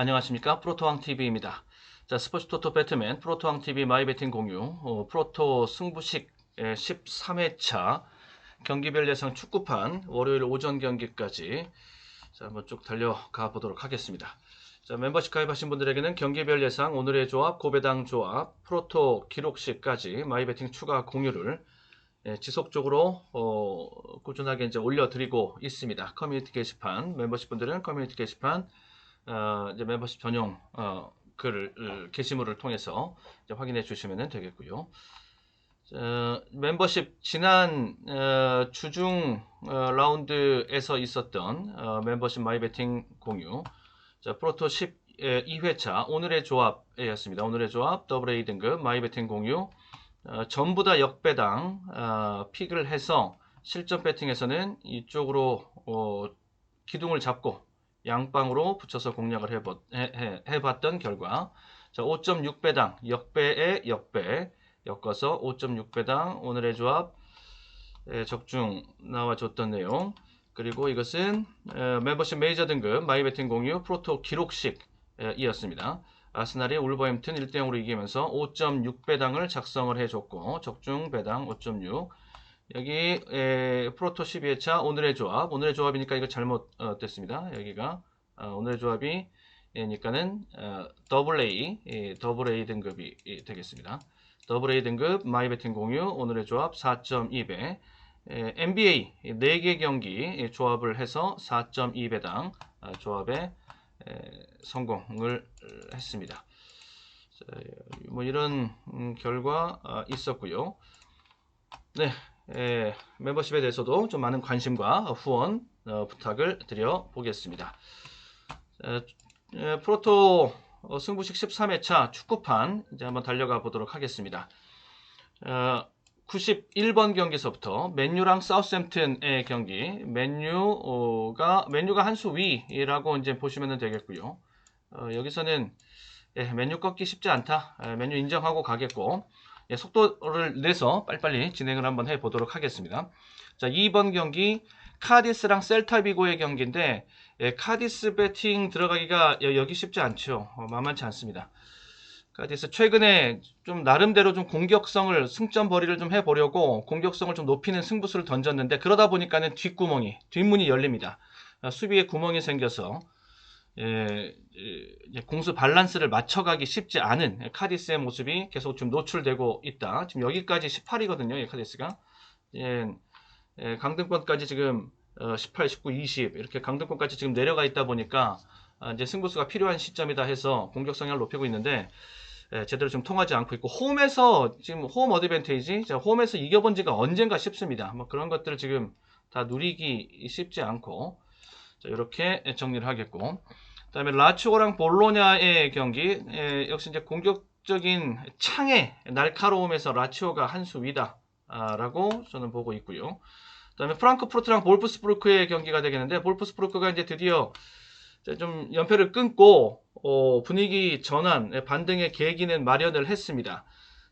안녕하십니까 프로토왕TV입니다. 자 스포츠토토 배트맨 프로토왕TV 마이베팅 공유 어, 프로토 승부식 13회차 경기별 예상 축구판 월요일 오전 경기까지 자 한번 쭉 달려가 보도록 하겠습니다. 자 멤버십 가입하신 분들에게는 경기별 예상 오늘의 조합 고배당 조합 프로토 기록식까지 마이베팅 추가 공유를 예, 지속적으로 어, 꾸준하게 이제 올려드리고 있습니다. 커뮤니티 게시판 멤버십 분들은 커뮤니티 게시판 어, 이제 멤버십 전용 어, 글 을, 게시물을 통해서 확인해 주시면 되겠고요. 어, membership 지난 어, 주중 어, 라운드에서 있었던 어, 멤버십 마이베팅 공유 자, 프로토 12회차 오늘의 조합이었습니다. 오늘의 조합 더블 A 등급 마이베팅 공유 어, 전부 다 역배당 어, 픽을 해서 실전 배팅에서는 이쪽으로 어, 기둥을 잡고 양방으로 붙여서 공략을 해보, 해, 해, 봤던 결과. 자, 5.6배당 역배의 역배. 엮어서 5.6배당 오늘의 조합 에, 적중 나와줬던 내용. 그리고 이것은 에, 멤버십 메이저 등급 마이베팅 공유 프로토 기록식 에, 이었습니다. 아스날이 울버햄튼 1대0으로 이기면서 5.6배당을 작성을 해줬고 적중 배당 5.6 여기 에, 프로토 12회차 오늘의 조합 오늘의 조합이니까 이거 잘못 어, 됐습니다. 여기가 어, 오늘의 조합이 그러니까는 어, 더블 A 예, 더블 A 등급이 예, 되겠습니다. 더블 A 등급 마이베팅 공유 오늘의 조합 4.2배 에, NBA 4개 경기 예, 조합을 해서 4.2배당 어, 조합에 에, 성공을 했습니다. 자, 뭐 이런 음, 결과 어, 있었고요. 네, 에, 멤버십에 대해서도 좀 많은 관심과 후원 어, 부탁을 드려 보겠습니다. 에, 에, 프로토 어, 승부식 13회차 축구판 이제 한번 달려가 보도록 하겠습니다. 어, 91번 경기서부터 맨유랑 사우스햄튼의 경기 맨유가 맨유가 한 수 위라고 이제 보시면 되겠고요. 어, 여기서는 예, 맨유 꺾기 쉽지 않다. 예, 맨유 인정하고 가겠고 예, 속도를 내서 빨리빨리 진행을 한번 해 보도록 하겠습니다. 자, 2번 경기 카디스랑 셀타비고의 경기인데 예, 카디스 배팅 들어가기가 여- 여기 쉽지 않죠. 어, 만만치 않습니다. 카디스 최근에 좀 나름대로 좀 공격성을 승점 벌이를 좀 해보려고 공격성을 좀 높이는 승부수를 던졌는데 그러다 보니까는 뒷구멍이 뒷문이 열립니다. 아, 수비에 구멍이 생겨서 예, 예, 공수 밸런스를 맞춰가기 쉽지 않은 카디스의 모습이 계속 좀 노출되고 있다. 지금 여기까지 18이거든요. 이 카디스가 예, 예, 강등권까지 지금 어, 18, 19, 20 이렇게 강등권까지 지금 내려가 있다 보니까 아, 이제 승부수가 필요한 시점이다 해서 공격 성향을 높이고 있는데 예, 제대로 좀 통하지 않고 있고 홈에서 지금 홈 어드밴테이지 자, 홈에서 이겨본 지가 언젠가 싶습니다. 뭐 그런 것들을 지금 다 누리기 쉽지 않고 자, 이렇게 정리를 하겠고 그 다음에 라치오랑 볼로냐의 경기 예, 역시 이제 공격적인 창의 날카로움에서 라치오가 한 수 위다라고 저는 보고 있고요. 그 다음에 프랑크푸르트랑 볼프스부르크의 경기가 되겠는데 볼프스부르크가 이제 드디어 좀 연패를 끊고 어, 분위기 전환 예, 반등의 계기는 마련을 했습니다.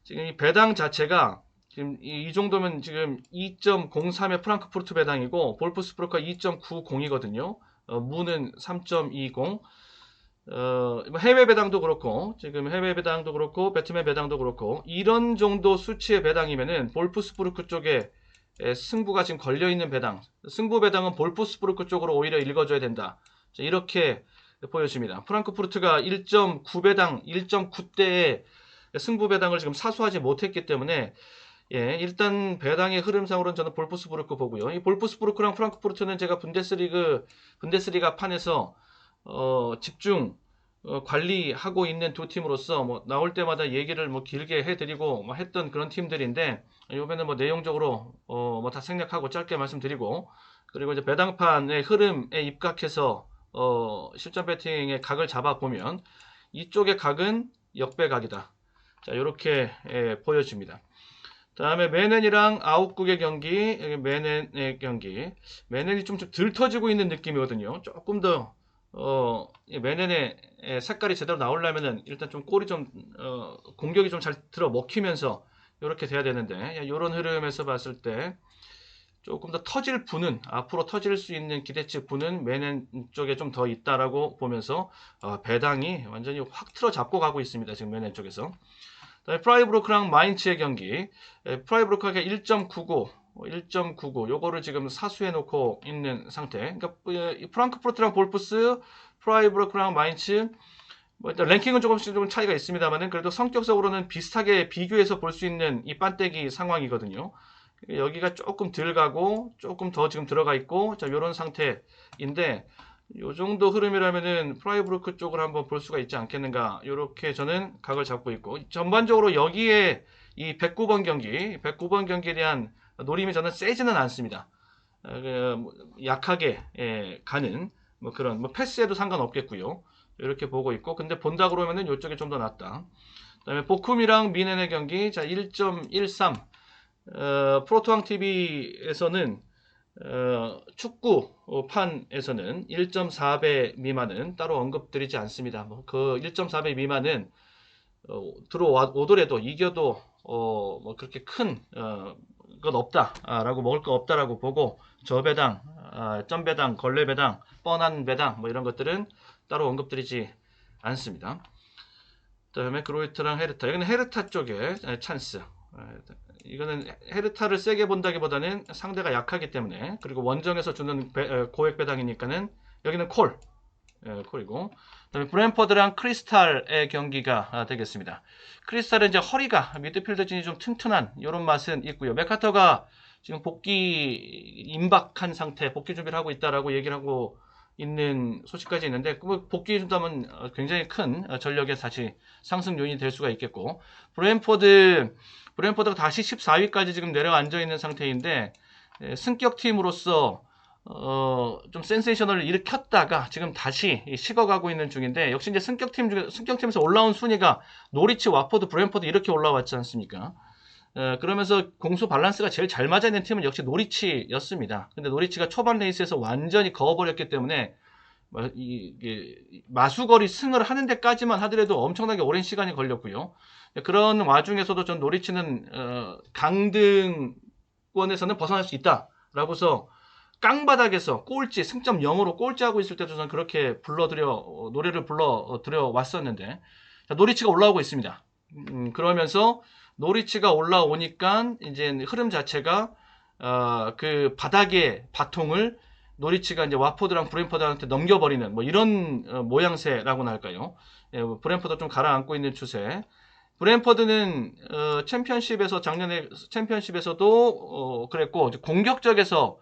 지금 이 배당 자체가 지금 이, 이 정도면 지금 2.03의 프랑크푸르트 배당이고 볼프스부르크가 2.90이거든요. 어, 무는 3.20. 어, 뭐 해외 배당도 그렇고 지금 해외 배당도 그렇고 배트맨 배당도 그렇고 이런 정도 수치의 배당이면은 볼프스부르크 쪽에 에, 승부가 지금 걸려 있는 배당. 승부 배당은 볼프스부르크 쪽으로 오히려 읽어줘야 된다. 자, 이렇게 보여집니다. 프랑크푸르트가 1.9배당, 1.9대의 승부 배당을 지금 사수하지 못했기 때문에 예, 일단 배당의 흐름상으로는 저는 볼프스부르크 보고요. 이 볼프스부르크랑 프랑크푸르트는 제가 분데스리그 분데스리가 판에서 어, 집중 어, 관리하고 있는 두 팀으로서 뭐 나올 때마다 얘기를 뭐 길게 해드리고 뭐 했던 그런 팀들인데 이번에는 뭐 내용적으로 어, 뭐 다 생략하고 짧게 말씀드리고 그리고 이제 배당판의 흐름에 입각해서 어, 실전 배팅의 각을 잡아 보면 이쪽의 각은 역배각이다. 자 이렇게 예, 보여집니다. 다음에 메넨이랑 아웃국의 경기, 여기 메넨의 경기. 메넨이 좀, 좀 들터지고 있는 느낌이거든요. 조금 더, 어, 에, 색깔이 제대로 나오려면은 일단 좀 골이 좀, 어, 공격이 좀 잘 들어 먹히면서 이렇게 돼야 되는데, 이런 흐름에서 봤을 때 조금 더 터질 부는 앞으로 터질 수 있는 기대치 부는 맨 쪽에 좀 더 있다라고 보면서 어, 배당이 완전히 확 틀어 잡고 가고 있습니다. 지금 맨 쪽에서. 프라이브로크랑 마인츠의 경기. 에, 프라이브로크가 1.99 1.99 요거를 지금 사수해 놓고 있는 상태. 그러니까 어, 이 프랑크푸르트랑 볼프스, 프라이브로크랑 마인츠 뭐 일단 랭킹은 조금씩 좀 차이가 있습니다만은 그래도 성격적으로는 비슷하게 비교해서 볼 수 있는 이 반대기 상황이거든요. 여기가 조금 덜 가고 조금 더 지금 들어가 있고 자 요런 상태인데 요 정도 흐름이라면은 프라이브루크 쪽을 한번 볼 수가 있지 않겠는가? 요렇게 저는 각을 잡고 있고 전반적으로 여기에 이 109번 경기 109번 경기에 대한 노림이 저는 세지는 않습니다. 어, 그, 뭐, 약하게 예, 가는 뭐 그런 뭐 패스해도 상관없겠고요. 이렇게 보고 있고 근데 본다 그러면은 요쪽이 좀 더 낫다. 그 다음에 보쿰이랑 미넨의 경기 자 1.13 어, 프로토왕 TV에서는 어, 축구 판에서는 1.4배 미만은 따로 언급드리지 않습니다. 뭐 그 1.4배 미만은 어, 들어오더라도 이겨도 어, 뭐 그렇게 큰 어, 건 없다라고 먹을 거 없다라고 보고 저배당, 아, 점배당, 걸레배당, 뻔한 배당 뭐 이런 것들은 따로 언급드리지 않습니다. 그다음에 그로이트랑 헤르타 여기는 헤르타 쪽에 찬스 이거는 헤르타를 세게 본다기보다는 상대가 약하기 때문에 그리고 원정에서 주는 고액 배당이니까는 여기는 콜 예, 콜이고 그다음에 브랜퍼드랑 크리스탈의 경기가 아, 되겠습니다. 크리스탈은 이제 허리가 미드필더 진이 좀 튼튼한 이런 맛은 있고요. 메카터가 지금 복귀 임박한 상태, 복귀 준비를 하고 있다라고 얘기를 하고 있는 소식까지 있는데 그 복귀 준다면 어, 굉장히 큰 어, 전력의 다시 상승 요인이 될 수가 있겠고 브랜포드 브랜포드가 다시 14위까지 지금 내려앉아 있는 상태인데 에, 승격 팀으로서 어, 좀 센세이션을 일으켰다가 지금 다시 이 식어가고 있는 중인데 역시 이제 승격 팀 중에 승격 팀에서 올라온 순위가 노리치, 와포드, 브랜포드 이렇게 올라왔지 않습니까? 에, 그러면서 공수 밸런스가 제일 잘 맞아 있는 팀은 역시 노리치였습니다. 근데 노리치가 초반 레이스에서 완전히 그어버렸기 때문에 마- 마수거리 승을 하는 데까지만 하더라도 엄청나게 오랜 시간이 걸렸고요. 그런 와중에서도 전 노리치는 어, 강등권에서는 벗어날 수 있다라고서 깡바닥에서 꼴찌 승점 0으로 꼴찌하고 있을 때도 저는 그렇게 불러드려 어, 노래를 불러 드려 왔었는데 자, 노리치가 올라오고 있습니다. 음, 그러면서 노리치가 올라오니까 이제 흐름 자체가 어, 그 바닥의 바통을 노리치가 이제 와포드랑 브랜포드한테 넘겨버리는 뭐 이런 어, 모양새라고나 할까요? 예, 뭐 브랜포드 좀 가라앉고 있는 추세. 브랜포드는 어, 챔피언십에서 작년에 챔피언십에서도 어, 그랬고 공격적에서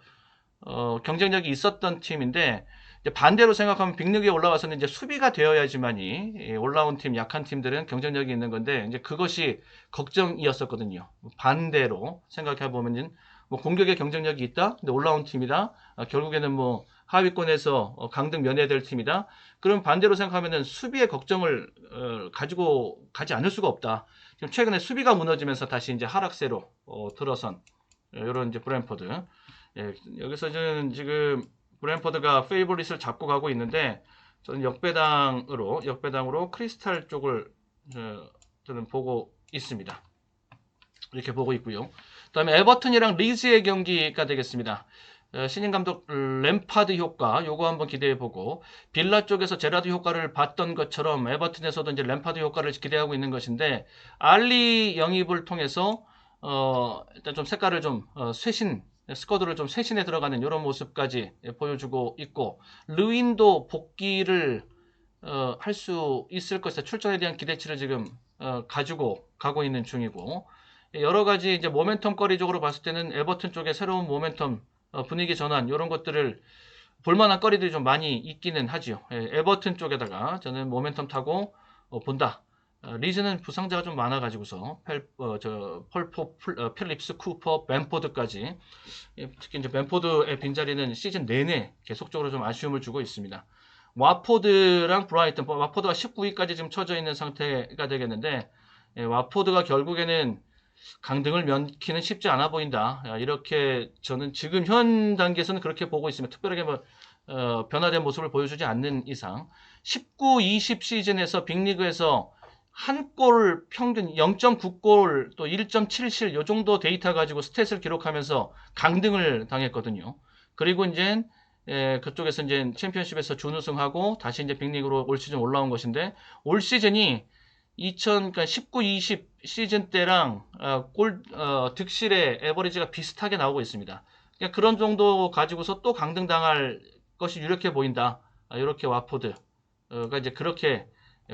어, 경쟁력이 있었던 팀인데 반대로 생각하면 빅리그에 올라와서는 이제 수비가 되어야지만이 예, 올라온 팀 약한 팀들은 경쟁력이 있는 건데 이제 그것이 걱정이었었거든요. 반대로 생각해 보면은 뭐 공격에 경쟁력이 있다. 근데 올라온 팀이다. 아, 결국에는 뭐 하위권에서 어, 강등 면해될 팀이다. 그럼 반대로 생각하면은 수비의 걱정을 어, 가지고 가지 않을 수가 없다. 지금 최근에 수비가 무너지면서 다시 이제 하락세로 어, 들어선 이런 이제 브랜포드. 예, 여기서 저는 지금 브랜포드가 페이보릿을 잡고 가고 있는데 저는 역배당으로 역배당으로 크리스탈 쪽을 어, 저는 보고 있습니다. 이렇게 보고 있고요. 그다음에 에버튼이랑 리즈의 경기가 되겠습니다. 어, 신인 감독 램파드 효과 요거 한번 기대해 보고 빌라 쪽에서 제라드 효과를 봤던 것처럼 에버튼에서도 이제 램파드 효과를 기대하고 있는 것인데 알리 영입을 통해서 어 일단 좀 색깔을 좀 어, 쇄신 스쿼드를 좀 쇄신해 들어가는 이런 모습까지 보여주고 있고 르윈도 복귀를 어, 할 수 있을 것이다. 출전에 대한 기대치를 지금 어, 가지고 가고 있는 중이고 여러 가지 이제 모멘텀 거리적으로 봤을 때는 에버튼 쪽에 새로운 모멘텀 어, 분위기 전환 이런 것들을 볼만한 거리들이 좀 많이 있기는 하지요. 예, 에버튼 쪽에다가 저는 모멘텀 타고 어, 본다. 어, 리즈는 부상자가 좀 많아가지고서 펠, 어, 저 펄포, 풀- 어, 필립스, 쿠퍼, 벤포드까지 예, 특히 이제 벤포드의 빈자리는 시즌 내내 계속적으로 좀 아쉬움을 주고 있습니다. 와포드랑 브라이튼, 뭐 와포드가 19위까지 지금 처져 있는 상태가 되겠는데 예, 와포드가 결국에는 강등을 면키는 쉽지 않아 보인다. 야, 이렇게 저는 지금 현 단계에서는 그렇게 보고 있습니다. 특별하게 뭐 어, 변화된 모습을 보여주지 않는 이상 19, 20 시즌에서 빅리그에서 한 골 평균 0.9골 또 1.77요 정도 데이터 가지고 스탯을 기록하면서 강등을 당했거든요. 그리고 이제 예, 그쪽에서 이제 챔피언십에서 준우승하고 다시 이제 빅리그로 올 시즌 올라온 것인데 올 시즌이 2000 그러니까 19, 20 시즌 때랑 어, 골 어, 득실의 에버리지가 비슷하게 나오고 있습니다. 그러니까 그런 정도 가지고서 또 강등당할 것이 유력해 보인다. 아, 이렇게 와포드가 이제 그렇게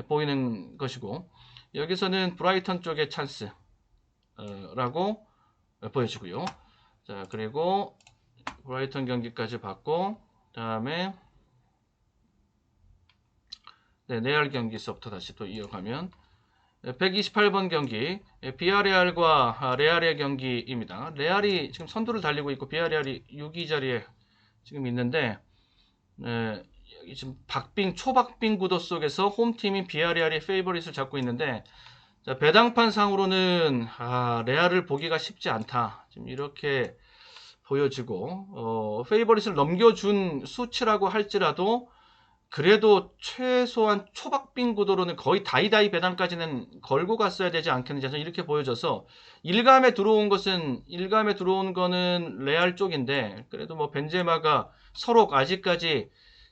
보이는 것이고 여기서는 브라이턴 쪽의 찬스라고 보여지고요. 자 그리고 브라이턴 경기까지 봤고 다음에 네, 레알 경기서부터 다시 또 이어가면 128번 경기 비아레알과 아, 레알의 경기입니다. 레알이 지금 선두를 달리고 있고 비아레알이 6위 자리에 지금 있는데 네, 여기 지금 박빙 초박빙 구도 속에서 홈팀인 비아레알이 페이버릿을 잡고 있는데 자, 배당판 상으로는 아, 레알을 보기가 쉽지 않다. 지금 이렇게 보여지고 어, 페이버릿을 넘겨준 수치라고 할지라도 그래도 최소한 초박빙 구도로는 거의 다이다이 배당까지는 걸고 갔어야 되지 않겠는지 저는 이렇게 보여져서 일감에 들어온 것은 일감에 들어온 거는 레알 쪽인데 그래도 뭐 벤제마가 서로 아직까지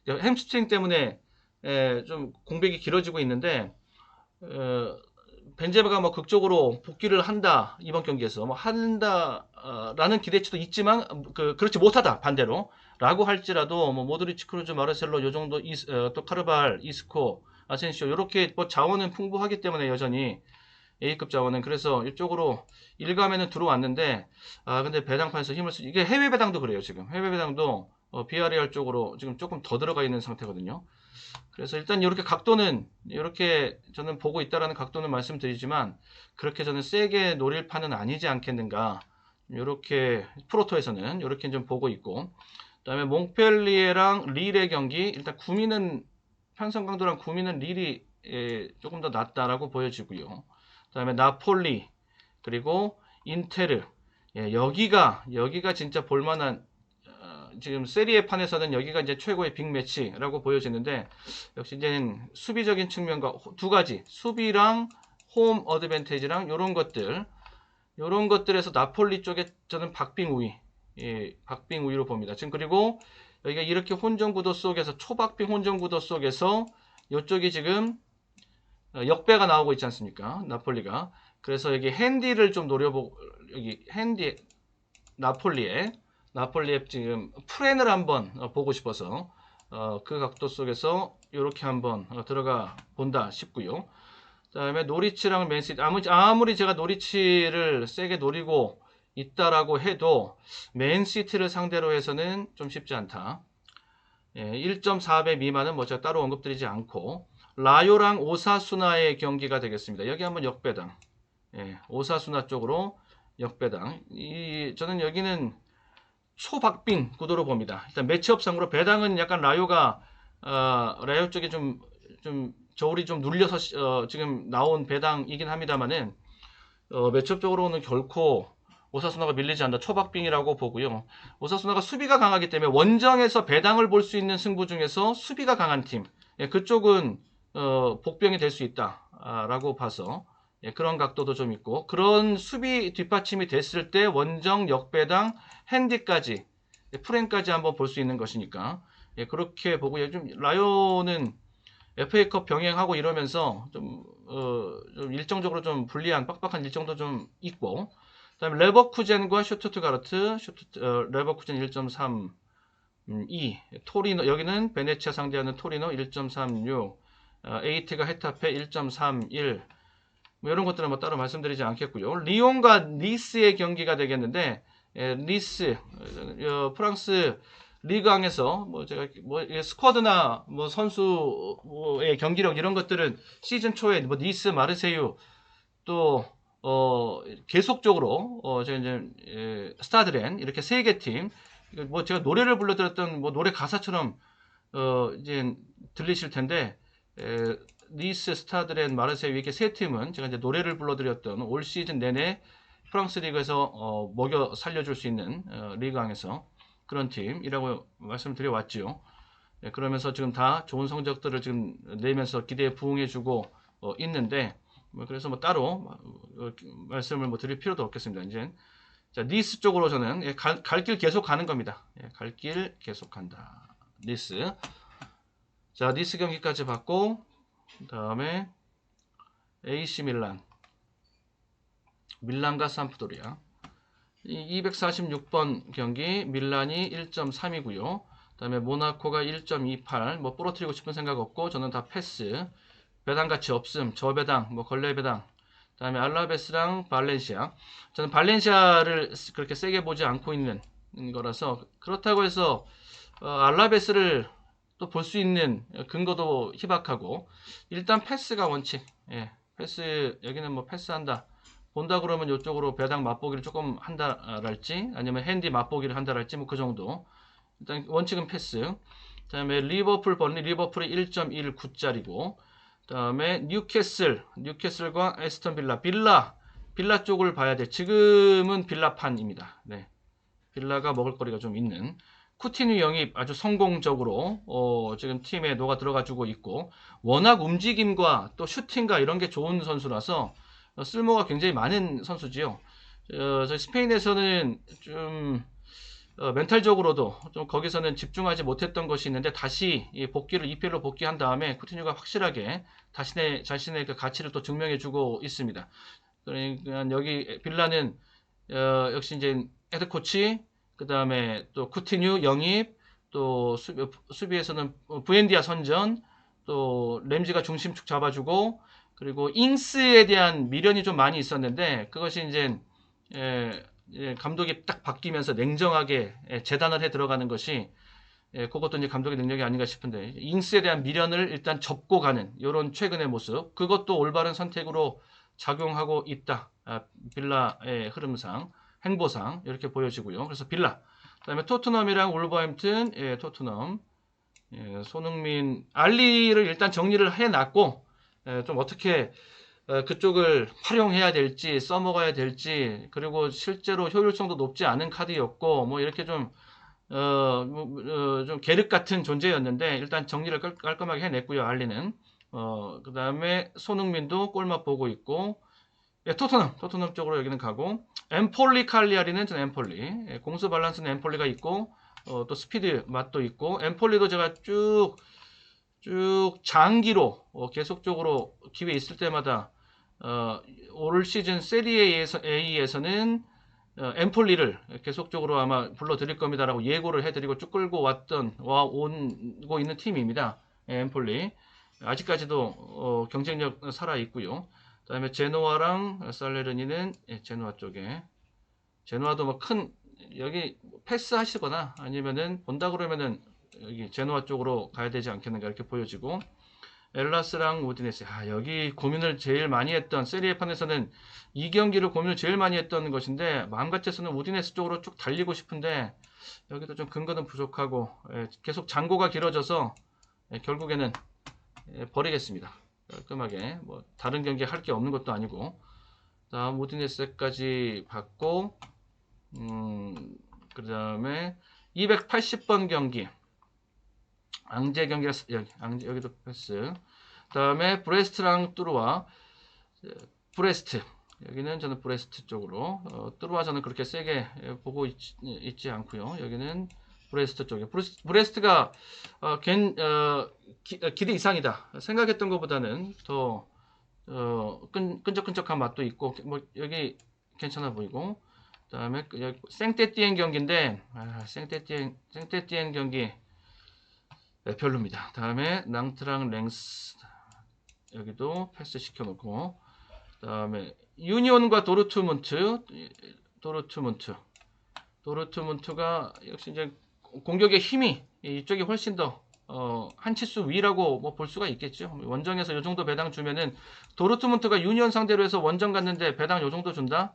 햄스트링 때문에 에, 좀 공백이 길어지고 있는데 어, 벤제마가 뭐 극적으로 복귀를 한다 이번 경기에서 뭐 한다라는 기대치도 있지만 그 그렇지 못하다 반대로 라고 할지라도 뭐 모드리치 크루즈 마르셀로 요 정도 이, 어, 또 카르발 이스코 아센시오 이렇게 뭐 자원은 풍부하기 때문에 여전히 A급 자원은 그래서 이쪽으로 일감에는 들어왔는데 아 근데 배당판에서 힘을 쓰 이게 해외 배당도 그래요 지금. 해외 배당도 어, BRAR 쪽으로 지금 조금 더 들어가 있는 상태거든요. 그래서 일단 이렇게 각도는 이렇게 저는 보고 있다라는 각도는 말씀드리지만 그렇게 저는 세게 노릴 판은 아니지 않겠는가. 이렇게 프로토에서는 이렇게 좀 보고 있고 그다음에 몽펠리에랑 릴의 경기 일단 구미는 편성 강도랑 구미는 릴이 예, 조금 더 낫다라고 보여지고요. 그다음에 나폴리 그리고 인테르. 예, 여기가 여기가 진짜 볼만한 어, 지금 세리에 판에서는 여기가 이제 최고의 빅 매치라고 보여지는데 역시 이제 수비적인 측면과 호- 두 가지. 수비랑 홈 어드밴테이지랑 이런 것들. 이런 것들에서 나폴리 쪽에 저는 박빙 우위 예, 박빙 우위로 봅니다. 지금 그리고 여기가 이렇게 혼전 구도 속에서 초박빙 혼전 구도 속에서 이쪽이 지금 어, 역배가 나오고 있지 않습니까? 나폴리가. 그래서 여기 핸디를 좀 노려보고 여기 핸디 나폴리에 나폴리에 지금 프렌을 한번 어, 보고 싶어서 어, 그 각도 속에서 이렇게 한번 어, 들어가 본다 싶고요. 그다음에 노리치랑 맨시티 아무리 아무리 제가 노리치를 세게 노리고 있다라고 해도 맨시티를 상대로 해서는 좀 쉽지 않다. 예, 1.4배 미만은 뭐 제가 따로 언급드리지 않고 라요랑 오사수나의 경기가 되겠습니다. 여기 한번 역배당. 예, 오사수나 쪽으로 역배당. 이 저는 여기는 초박빙 구도로 봅니다. 일단 매치업상으로 배당은 약간 라요가 어, 라요 쪽에 좀 좀 저울이 좀 눌려서 시- 어, 지금 나온 배당이긴 합니다만은 어, 매치업적으로는 결코 오사수나가 밀리지 않는다. 초박빙이라고 보고요. 오사수나가 수비가 강하기 때문에 원정에서 배당을 볼 수 있는 승부 중에서 수비가 강한 팀. 예, 그쪽은 어, 복병이 될 수 있다라고 봐서 예, 그런 각도도 좀 있고 그런 수비 뒷받침이 됐을 때 원정 역배당 핸디까지 예, 프랭까지 한번 볼 수 있는 것이니까 예, 그렇게 보고요. 좀 라요는 FA컵 병행하고 이러면서 좀, 어, 좀 일정적으로 좀 불리한 빡빡한 일정도 좀 있고 그 다음에 레버쿠젠과 슈투트가르트, 슈투트, 어, 레버쿠젠 1.3, 음, 2, 토리노 여기는 베네치아 상대하는 토리노 1.36, 어, 에이트가 헤타페 1.31. 뭐 이런 것들은 뭐 따로 말씀드리지 않겠고요. 리옹과 니스의 경기가 되겠는데 에, 니스 어, 프랑스 리그왕에서 뭐 제가 뭐 스쿼드나 뭐 선수의 경기력 이런 것들은 시즌 초에 뭐 니스, 마르세유 또 어, 계속적으로, 어, 제가 이제, 에, 스타드렌, 이렇게 세 개 팀, 뭐 제가 노래를 불러드렸던 뭐 노래 가사처럼, 어, 이제 들리실 텐데, 에, 니스, 스타드렌, 마르세유 이렇게 세 팀은 제가 이제 노래를 불러드렸던 올 시즌 내내 프랑스 리그에서 어, 먹여 살려줄 수 있는 어, 리그왕에서 그런 팀이라고 말씀드려 왔죠. 예, 그러면서 지금 다 좋은 성적들을 지금 내면서 기대에 부응해주고 어, 있는데, 뭐 그래서 뭐 따로 어, 말씀을 뭐 드릴 필요도 없겠습니다. 이제 자 니스 쪽으로 저는 예, 갈길 계속 가는 겁니다. 예, 갈길 계속 간다. 니스. 자 니스 경기까지 봤고 다음에 AC 밀란, 밀란과 삼프도리아. 이 246번 경기 밀란이 1.3이고요. 그 다음에 모나코가 1.28. 뭐 부러뜨리고 싶은 생각 없고 저는 다 패스. 배당 가치 없음. 저배당, 뭐 걸레 배당. 그다음에 알라베스랑 발렌시아. 저는 발렌시아를 그렇게 세게 보지 않고 있는 거라서 그렇다고 해서 어, 알라베스를 또 볼 수 있는 근거도 희박하고 일단 패스가 원칙. 예. 패스 여기는 뭐 패스한다. 본다 그러면 이쪽으로 배당 맛보기를 조금 한다랄지 아니면 핸디 맛보기를 한다랄지 뭐 그 정도. 일단 원칙은 패스. 그다음에 리버풀 번리 리버풀이 1.19짜리고 그 다음에 뉴캐슬 뉴캐슬과 에스턴 빌라 빌라 빌라 쪽을 봐야 돼. 지금은 빌라판입니다. 네. 빌라가 먹을 거리가 좀 있는 쿠티뉴 영입 아주 성공적으로 어, 지금 팀에 녹아 들어가지고 있고 워낙 움직임과 또 슈팅과 이런 게 좋은 선수라서 어, 쓸모가 굉장히 많은 선수지요. 어, 스페인에서는 좀 어, 멘탈적으로도 좀 거기서는 집중하지 못했던 것이 있는데 다시 이 복귀를 EPL로 복귀한 다음에 쿠티뉴가 확실하게 자신의 자신의 그 가치를 또 증명해주고 있습니다. 그러니까 여기 빌라는 어, 역시 이제 헤드 코치 그 다음에 또 쿠티뉴 영입, 또 수비, 수비에서는 부엔디아 선전, 또 램지가 중심축 잡아주고, 그리고 잉스에 대한 미련이 좀 많이 있었는데, 그것이 이제, 예, 예, 감독이 딱 바뀌면서 냉정하게 예, 재단을 해 들어가는 것이, 예, 그것도 이제 감독의 능력이 아닌가 싶은데, 잉스에 대한 미련을 일단 접고 가는, 이런 최근의 모습, 그것도 올바른 선택으로 작용하고 있다. 아, 빌라의 흐름상. 행보상 이렇게 보여지고요. 그래서 빌라. 그다음에 토트넘이랑 울버햄튼, 예, 토트넘. 예, 손흥민, 알리를 일단 정리를 해놨고 예, 좀 어떻게 어, 그쪽을 활용해야 될지 써먹어야 될지 그리고 실제로 효율성도 높지 않은 카드였고 뭐 이렇게 좀 어, 뭐, 어, 좀 계륵 같은 존재였는데 일단 정리를 깔, 깔끔하게 해냈고요. 알리는 어, 그 다음에 손흥민도 골맛 보고 있고 예, 토트넘, 토트넘 쪽으로 여기는 가고 엠폴리 칼리아리는 전 엠폴리 예, 공수 밸런스는 엠폴리가 있고 어, 또 스피드 맛도 있고 엠폴리도 제가 쭉쭉 장기로 어, 계속적으로 기회 있을 때마다 어, 올 시즌 세리에에서 A에서는 어, 엠폴리를 계속적으로 아마 불러드릴 겁니다라고 예고를 해드리고 쭉 끌고 왔던 와 온고 있는 팀입니다. 예, 엠폴리 아직까지도 어, 경쟁력 살아 있고요. 그다음에 제노아랑 살레르니는 예, 제노아 쪽에 제노아도 뭐 큰 여기 패스 하시거나 아니면은 본다 그러면은 여기 제노아 쪽으로 가야 되지 않겠는가 이렇게 보여지고 엘라스랑 우디네스. 아 여기 고민을 제일 많이 했던 세리에판에서는 이 경기를 고민을 제일 많이 했던 것인데 마음 같아서는 우디네스 쪽으로 쭉 달리고 싶은데 여기도 좀 근거는 부족하고 예, 계속 장고가 길어져서 예, 결국에는 예, 버리겠습니다. 깔끔하게 뭐 다른 경기 할 게 없는 것도 아니고. 다음 우디네스까지 받고 음, 그 다음에 280번 경기 앙제 경기가 여기 앙제, 여기도 패스. 그 다음에 브레스트랑 뚜루와 브레스트. 여기는 저는 브레스트 쪽으로. 어, 뚜루와 저는 그렇게 세게 보고 있, 지 않고요. 여기는 브레스트 쪽에. 브레스트, 브레스트가 어, 겐, 어, 기, 어, 대 이상이다. 생각했던 것보다는 더 어, 끈, 끈적끈적한 맛도 있고 뭐 여기 괜찮아 보이고. 그다음에 그 생떼띠엔 경기인데 아, 생떼띠엔 생떼띠엔 경기 네, 별로입니다. 다음에 낭트랑 랭스 여기도 패스 시켜놓고 그다음에 유니온과 도르트문트 도르트문트 도르트문트가 역시 이제 공격의 힘이 이쪽이 훨씬 더 어, 한 치수 위라고 뭐 볼 수가 있겠죠. 원정에서 이 정도 배당 주면은 도르트문트가 유니온 상대로 해서 원정 갔는데 배당 요 정도 준다.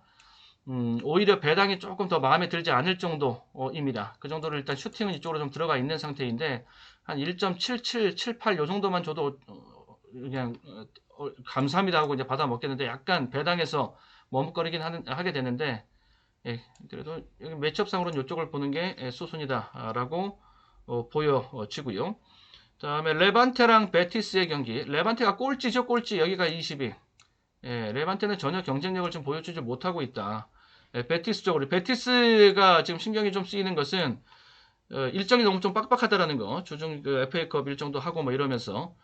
음, 오히려 배당이 조금 더 마음에 들지 않을 정도입니다. 그 정도로 일단 슈팅은 이쪽으로 좀 들어가 있는 상태인데 한 1.7778 요 정도만 줘도 어, 그냥 어, 감사합니다 하고 이제 받아 먹겠는데 약간 배당에서 머뭇거리긴 하게 되는데 예, 그래도 여기 매치업상으로는 이쪽을 보는 게 예, 수순이다라고 어, 보여지고요. 다음에 레반테랑 베티스의 경기. 레반테가 꼴찌죠, 꼴찌. 여기가 22. 예, 레반테는 전혀 경쟁력을 좀 보여주지 못하고 있다. 예, 베티스적으로 베티스가 지금 신경이 좀 쓰이는 것은 어, 일정이 너무 좀 빡빡하다라는 거. 주중 그 FA컵 일정도 하고 뭐 이러면서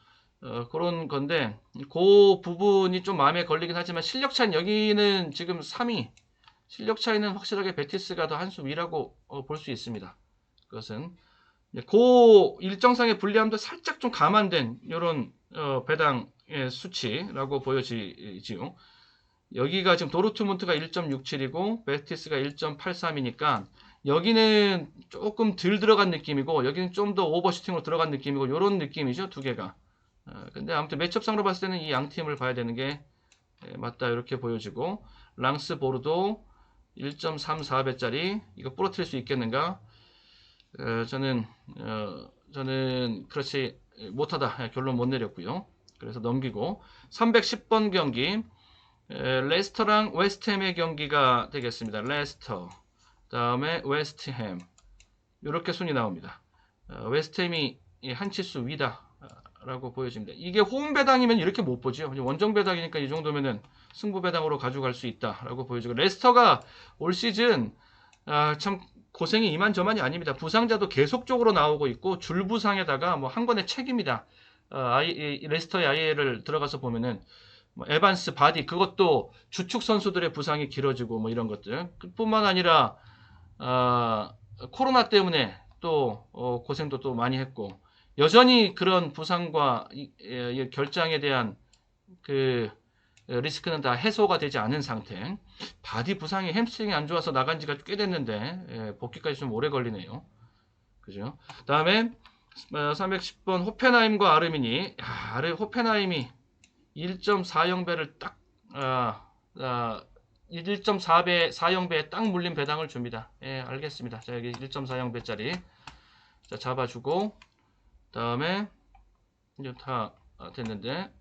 어, 그런 건데 그 부분이 좀 마음에 걸리긴 하지만 실력 차는 여기는 지금 3위. 실력 차이는 확실하게 베티스가 더 한 수 위라고 어, 볼 수 있습니다. 그것은 이제 그 일정상의 불리함도 살짝 좀 감안된 이런 어, 배당의 수치라고 보여지지요. 여기가 지금 도르트문트가 1.67이고 베티스가 1.83이니까 여기는 조금 덜 들어간 느낌이고 여기는 좀 더 오버슈팅으로 들어간 느낌이고 이런 느낌이죠 두 개가. 어, 근데 아무튼 매첩상으로 봤을 때는 이 양 팀을 봐야 되는 게 예, 맞다 이렇게 보여지고 랑스 보르도 1.34배짜리 이거 부러뜨릴 수 있겠는가? 어, 저는 어, 저는 그렇지 못하다 예, 결론 못 내렸고요. 그래서 넘기고 310번 경기 에, 레스터랑 웨스트햄의 경기가 되겠습니다. 레스터 다음에 웨스트햄 이렇게 순위 나옵니다. 어, 웨스트햄이 이한 치수 위다라고 보여집니다. 이게 홈 배당이면 이렇게 못 보죠. 원정 배당이니까 이 정도면은 승부 배당으로 가져갈 수 있다라고 보여지고 레스터가 올 시즌 아, 참 고생이 이만저만이 아닙니다. 부상자도 계속적으로 나오고 있고 줄 부상에다가 뭐 한. 어, 아이, 이 레스터의 아이를 들어가서 보면은 뭐 에반스, 바디 그것도 주축 선수들의 부상이 길어지고 뭐 이런 것들 뿐만 아니라 아, 코로나 때문에 또 어, 고생도 또 많이 했고 여전히 그런 부상과 이, 예, 이 결장에 대한 그 어, 리스크는 다 해소가 되지 않은 상태. 바디 부상이 햄스트링이 안 좋아서 나간 지가 꽤 됐는데 예, 복귀까지 좀 오래 걸리네요. 그죠? 다음에 310번 호펜하임과 아르미니. 야, 아르 호펜하임이 1.40배를 딱 아, 아, 1.4배 40배에 딱 물린 배당을 줍니다. 예, 알겠습니다. 자, 여기 1.40배짜리. 자, 잡아주고 다음에 이제 다 아, 됐는데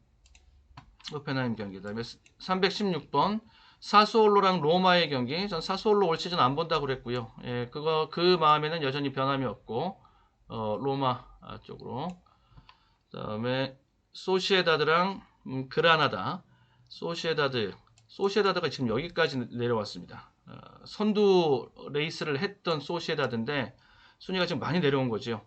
호펜하임 경기. 그다음에 316번 사수올로랑 로마의 경기. 전 사수올로 올 시즌 안 본다고 그랬고요. 예 그거 그 마음에는 여전히 변함이 없고 어, 로마 쪽으로. 그다음에 소시에다드랑 음, 그라나다 소시에다드 소시에다드가 지금 여기까지 내려왔습니다. 어, 선두 레이스를 했던 소시에다드인데 순위가 지금 많이 내려온 거죠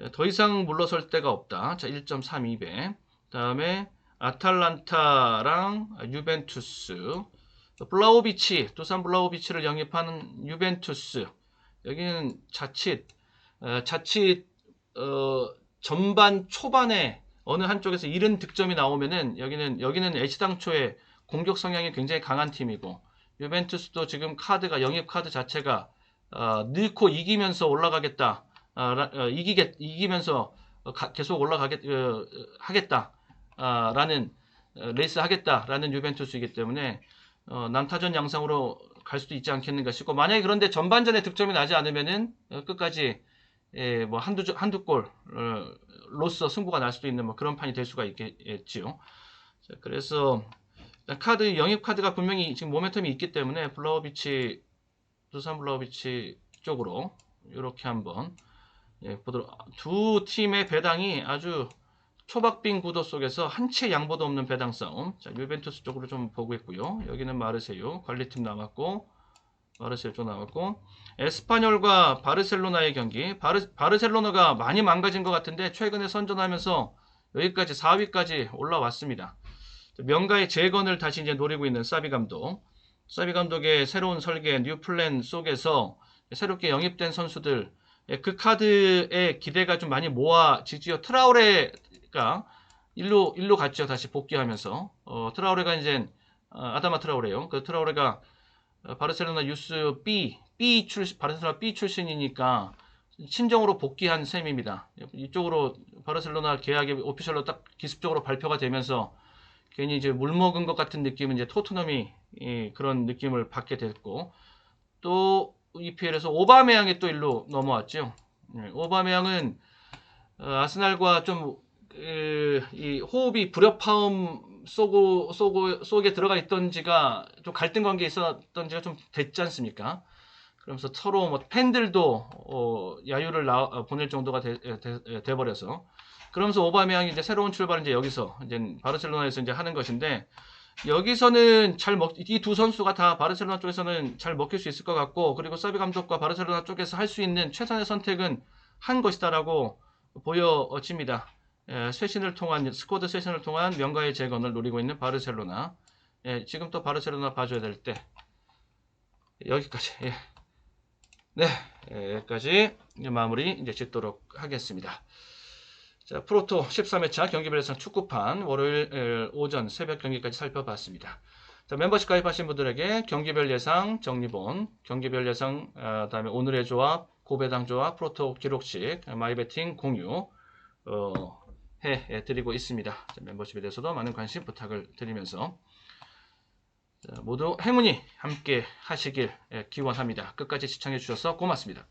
예, 더 이상 물러설 데가 없다. 자 1.32배. 다음에 아탈란타랑 유벤투스, 블라우비치, 두산 블라우비치를 영입하는 유벤투스. 여기는 자칫 어, 자칫 어, 전반 초반에 어느 한쪽에서 이른 득점이 나오면은 여기는 여기는 애시당초에 공격 성향이 굉장히 강한 팀이고 유벤투스도 지금 카드가 영입 카드 자체가 어, 넣고 이기면서 올라가겠다. 어, 라- 어, 이기겠 이기면서 어, 가- 계속 올라가겠 어, 하겠다. 아, 라는 어, 레이스 하겠다라는 유벤투스이기 때문에 어, 남타전 양상으로 갈 수도 있지 않겠는가 싶고 만약에 그런데 전반전에 득점이 나지 않으면은 어, 끝까지 예, 뭐 한두 점- 한두 골 어, 승부가 날 수도 있는 뭐 그런 판이 될 수가 있겠지요. 자, 그래서 카드 영입 카드가 분명히 지금 모멘텀이 있기 때문에 블라우비치 두산 블라우비치 쪽으로 이렇게 한번 예, 보도록 두 팀의 배당이 아주 초박빙 구도 속에서 한 채 양보도 없는 배당 싸움. 자, 유벤투스 쪽으로 좀 보고 있고요. 여기는 마르세유 관리팀 남았고 쪽 남았고 에스파뇰과 바르셀로나의 경기. 바르, 바르셀로나가 많이 망가진 것 같은데 최근에 선전하면서 여기까지 4위까지 올라왔습니다. 명가의 재건을 다시 이제 노리고 있는 사비 감독. 사비 감독의 새로운 설계 뉴 플랜 속에서 새롭게 영입된 선수들 예, 그 카드에 기대가 좀 많이 모아지지요. 트라우레가 일로 일로 갔죠. 다시 복귀하면서 어, 트라우레가 이제 어, 아다마 트라우레요. 그 트라우레가 어, 바르셀로나 유스 B B 출 바르셀로나 B 출신이니까 친정으로 복귀한 셈입니다. 이쪽으로 바르셀로나 계약이 오피셜로 딱 기습적으로 발표가 되면서 괜히 이제 물 먹은 것 같은 느낌은 이제 토트넘이 예, 그런 느낌을 받게 됐고 또 EPL에서 오바메양이 또 일로 넘어왔죠. 예, 오바메양은 어, 아스날과 좀 그, 이 호흡이 불협화음 쏘고 쏘고 속에 들어가 있던 지가 좀 갈등 관계에 있었던 지가 좀 됐지 않습니까? 그러면서 서로 뭐 팬들도 어, 야유를 나- 어, 보낼 정도가 돼, 돼, 돼 버려서 그러면서 오바메양이 이제 새로운 출발을 이제 여기서 이제 바르셀로나에서 이제 하는 것인데 여기서는 잘 먹, 이 두 선수가 다 바르셀로나 쪽에서는 잘 먹힐 수 있을 것 같고, 그리고 서비 감독과 바르셀로나 쪽에서 할 수 있는 최선의 선택은 한 것이다라고 보여집니다. 예, 쇄신을 통한, 스쿼드 쇄신을 통한 명가의 재건을 노리고 있는 바르셀로나. 예, 지금 또 바르셀로나 봐줘야 될 때, 여기까지. 예. 네, 예, 여기까지 마무리 이제 짓도록 하겠습니다. 자, 프로토 13회차 경기별 예상 축구판 월요일 에, 오전 새벽 경기까지 살펴봤습니다. 자, 멤버십 가입하신 분들에게 경기별 예상 정리본, 경기별 예상, 어, 다음에 오늘의 조합, 고배당 조합, 프로토 기록식, 마이베팅 공유, 어, 해, 해 드리고 있습니다. 자, 멤버십에 대해서도 많은 관심 부탁을 드리면서 자, 모두 행운이 함께 하시길 예, 기원합니다. 끝까지 시청해 주셔서 고맙습니다.